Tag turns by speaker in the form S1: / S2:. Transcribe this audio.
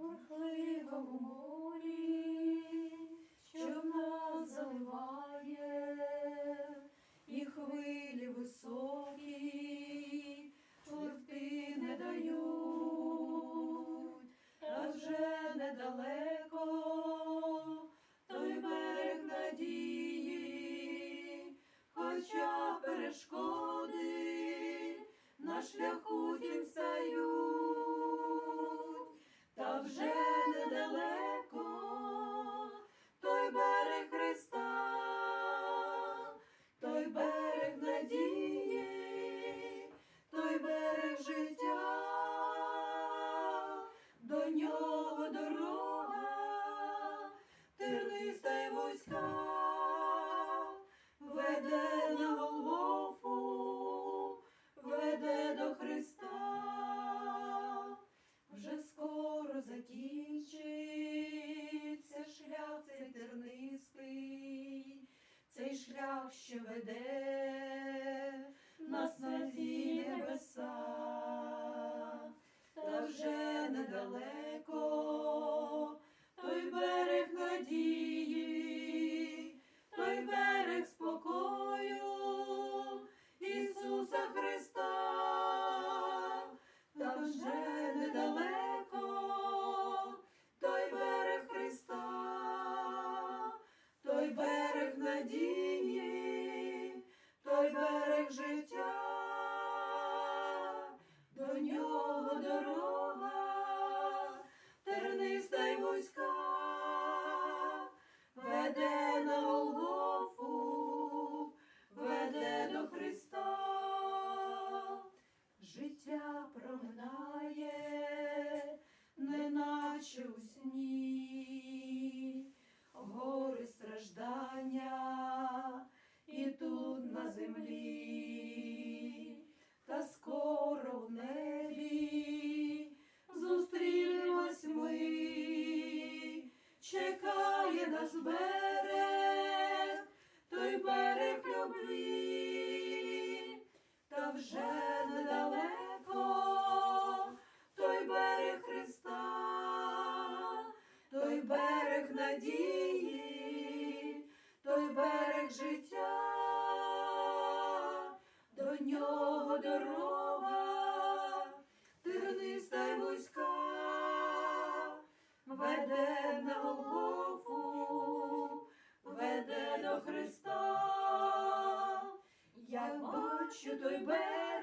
S1: бурхливому морі, що в нас заливає, і хвилі високі, пливти не дають, та вже недалеко, той берег надії, хоча перешкоди на шляху тім стають, нього дорога, терниста й вузька, веде на Голгофу, веде до Христа, вже скоро закінчиться шлях цей тернистий, цей шлях, що веде недалеко той берег Христа, той берег надії, той берег неначе у сні, гори страждання надії, той берег життя, до нього дорога, терниста й вузька, веде на Голгофу, веде до Христа. Я бачу той берег